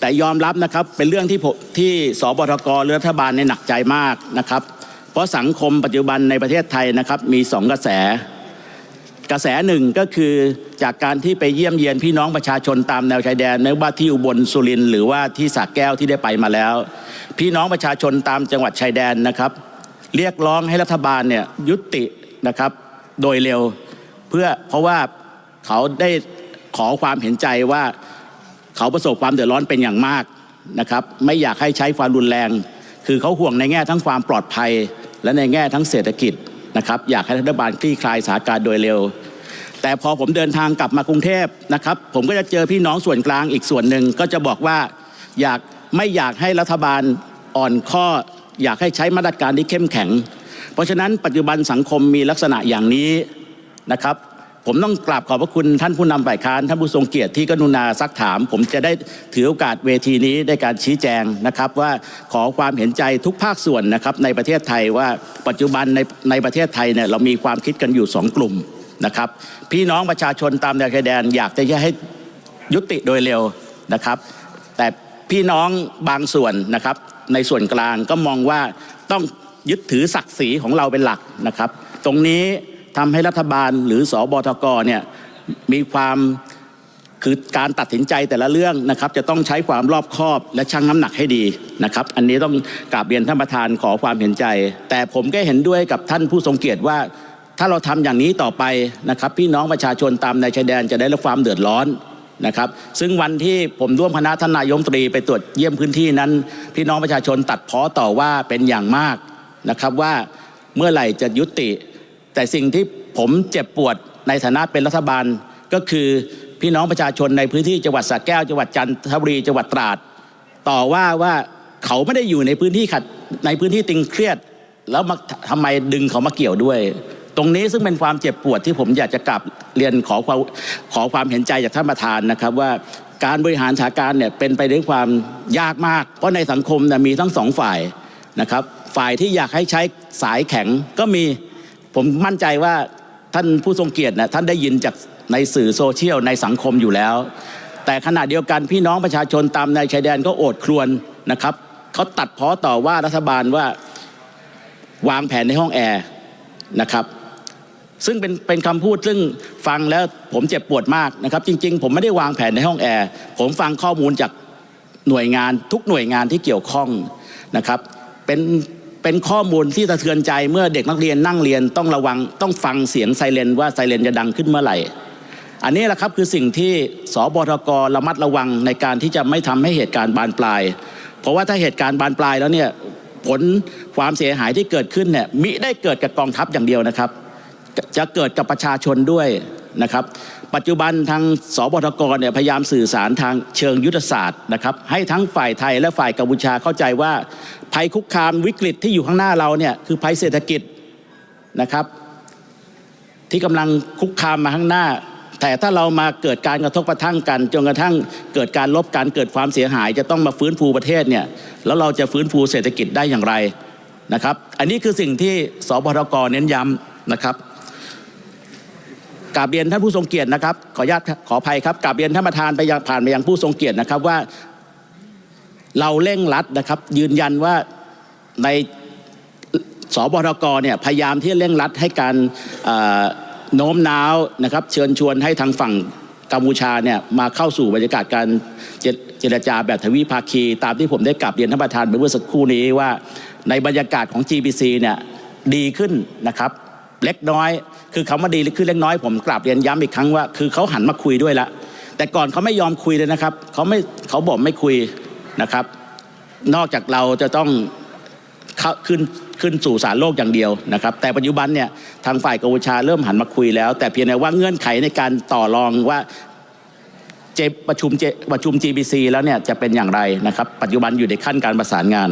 แต่ยอมรับนะครับเป็นเรื่องที่ที่สบทกรือรัฐบาลเนี่ยหนักใจมากนะครับ เพราะสังคมปัจจุบันในประเทศไทยนะครับมีสองกระแส กระแสหนึ่งก็คือจากการที่ไปเยี่ยมเยียนพี่น้องประชาชนตามแนวชายแดนไม่ว่าที่อุบลสุรินทร์หรือว่าที่สระแก้วที่ได้ไปมาแล้ว พี่น้องประชาชนตามจังหวัดชายแดนนะครับ เรียกร้องให้รัฐบาลเนี่ยยุตินะครับโดยเร็วเพื่อเพราะว่าเขาได้ขอความเห็นใจว่า เขาประสบความเดือดร้อนเป็นอย่างมากนะครับ ไม่อยากให้ใช้ความรุนแรง คือเขาห่วงในแง่ทั้งความปลอดภัย และในแง่ทั้งเศรษฐกิจนะครับ อยากให้รัฐบาลคลี่คลายสถานการณ์โดยเร็ว แต่พอผมเดินทางกลับมากรุงเทพนะครับ ผมก็จะเจอพี่น้องส่วนกลางอีกส่วนหนึ่งก็จะบอกว่าอยากไม่อยากให้รัฐบาลอ่อนข้อ อยากให้ใช้มาตรการที่เข้มแข็ง เพราะฉะนั้นปัจจุบันสังคมมีลักษณะอย่างนี้นะครับ ผมต้องกราบขอบพระคุณท่านผู้นำฝ่ายค้านท่านผู้ทรงเกียรติที่กรุณาซักถาม ผมจะได้ถือโอกาสเวทีนี้ในการชี้แจงนะครับว่าขอความเห็นใจทุกภาคส่วนนะครับในประเทศไทยว่าปัจจุบันในในประเทศไทยเนี่ยเรามีความคิดกันอยู่สองกลุ่มนะครับ พี่น้องประชาชนตามแนวชายแดนอยากจะให้ยุติโดยเร็วนะครับ แต่พี่น้องบางส่วนนะครับในส่วนกลางก็มองว่าต้องยึดถือศักดิ์ศรีของเราเป็นหลักนะครับ ตรงนี้ ทำให้รัฐบาลหรือสอบทกเนี่ยมีความคือการตัดสินใจแต่ละเรื่องนะครับ จะต้องใช้ความรอบคอบและชั่งน้ำหนักให้ดีนะครับ อันนี้ต้องกราบเรียนท่านประธานขอความเห็นใจ แต่ผมก็เห็นด้วยกับท่านผู้ทรงเกียรติว่า ถ้าเราทำอย่างนี้ต่อไปนะครับ พี่น้องประชาชนตามในชายแดนจะได้รับความเดือดร้อนนะครับ ซึ่งวันที่ผมร่วมคณะท่านนายมตรีไปตรวจเยี่ยมพื้นที่นั้น พี่น้องประชาชนตัดพ้อต่อว่าเป็นอย่างมากนะครับว่าเมื่อไหร่จะยุติ แต่สิ่งที่ผมเจ็บปวดในฐานะเป็นรัฐบาลก็คือพี่น้องประชาชนในพื้นที่จังหวัดสระแก้วจังหวัดจันทบุรีจังหวัดตราด ต่อว่าว่าเขาไม่ได้อยู่ในพื้นที่ขัดในพื้นที่ตึงเครียด แล้วมาทำไมดึงเขามาเกี่ยวด้วย ตรงนี้ซึ่งเป็นความเจ็บปวดที่ผมอยากจะกลับเรียนขอความขอความเห็นใจจากท่านประธานนะครับว่าการบริหารสถานการณ์เนี่ยเป็นไปด้วยความยากมาก เพราะในสังคมเนี่ยมีทั้งสองฝ่ายนะครับ ฝ่ายที่อยากให้ใช้สายแข็งก็มี ผมมั่นใจว่าท่านผู้ทรงเกียรตินะท่านได้ยินจากในสื่อโซเชียลในสังคมอยู่แล้ว แต่ขณะเดียวกันพี่น้องประชาชนตามในชายแดนก็โอดครวญนะครับเขาตัดพ้อต่อว่ารัฐบาลว่าวางแผนในห้องแอร์นะครับซึ่งเป็นเป็นคำพูดซึ่งฟังแล้วผมเจ็บปวดมากนะครับ จริง ๆ ผมไม่ได้วางแผนในห้องแอร์ผมฟังข้อมูลจากหน่วยงานทุกหน่วยงานที่เกี่ยวข้องนะครับ เป็น เป็นข้อมูลที่สะเทือนใจเมื่อเด็กนักเรียนนั่งเรียนต้องระวังต้องฟังเสียงไซเรนว่าไซเรนจะดังขึ้นเมื่อไหร่ อันนี้แหละครับคือสิ่งที่สบทกระมัดระวังในการที่จะไม่ทำให้เหตุการณ์บานปลาย เพราะว่าถ้าเหตุการณ์บานปลายแล้วเนี่ยผลความเสียหายที่เกิดขึ้นเนี่ยมิได้เกิดกับกองทัพอย่างเดียวนะครับ จะเกิดกับประชาชนด้วย นะครับ ปัจจุบันทางสบทกเนี่ยพยายามสื่อสารทางเชิงยุทธศาสตร์นะครับ ให้ทั้งฝ่ายไทยและฝ่ายกัมพูชาเข้าใจว่า ภัยคุกคามวิกฤตที่อยู่ข้างหน้าเราเนี่ยคือภัยเศรษฐกิจนะครับ ที่กำลังคุกคามมาข้างหน้า แต่ถ้าเรามาเกิดการกระทบกระทั่งกันจนกระทั่งเกิดการลบการเกิดความเสียหาย จะต้องมาฟื้นฟูประเทศเนี่ยแล้วเราจะฟื้นฟูเศรษฐกิจได้อย่างไรนะครับ อันนี้คือสิ่งที่สบทกเน้นย้ำนะครับ กราบเรียนท่านผู้ทรงเกียรตินะครับ ขออนุญาตขออภัยครับกราบเรียนท่านประธานไปยังผ่านไปยังผู้ทรงเกียรตินะครับว่า เราเร่งรัดนะครับ ยืนยันว่าในสบทกเนี่ยพยายามที่จะเร่งรัดให้การโน้มน้าวนะครับ เชิญชวนให้ทางฝั่งกัมพูชาเนี่ยมาเข้าสู่บรรยากาศการเจเจรจาแบบทวิภาคี ตามที่ผมได้กลับเรียนท่านประธานไปเมื่อสักครู่นี้ว่าในบรรยากาศของ GBC เนี่ยดีขึ้นนะครับ เล็กน้อย คือคำว่าดีขึ้นเล็กน้อยผมกราบเรียนย้ำอีกครั้งว่า คือเขาหันมาคุยด้วยละ แต่ก่อนเขาไม่ยอมคุยเลยนะครับเขาไม่เขาบอกไม่คุยนะครับ นอกจากเราจะต้องเข้าขึ้นขึ้นสู่ศาลโลกอย่างเดียวนะครับ แต่ปัจจุบันเนี่ยทางฝ่ายกัมพูชาเริ่มหันมาคุยแล้ว แต่เพียงแต่ว่าเงื่อนไขในการต่อรองว่าเจประชุมเจประชุม GBC แล้วเนี่ยจะเป็นอย่างไรนะครับ ปัจจุบันอยู่ในขั้นการประสานงาน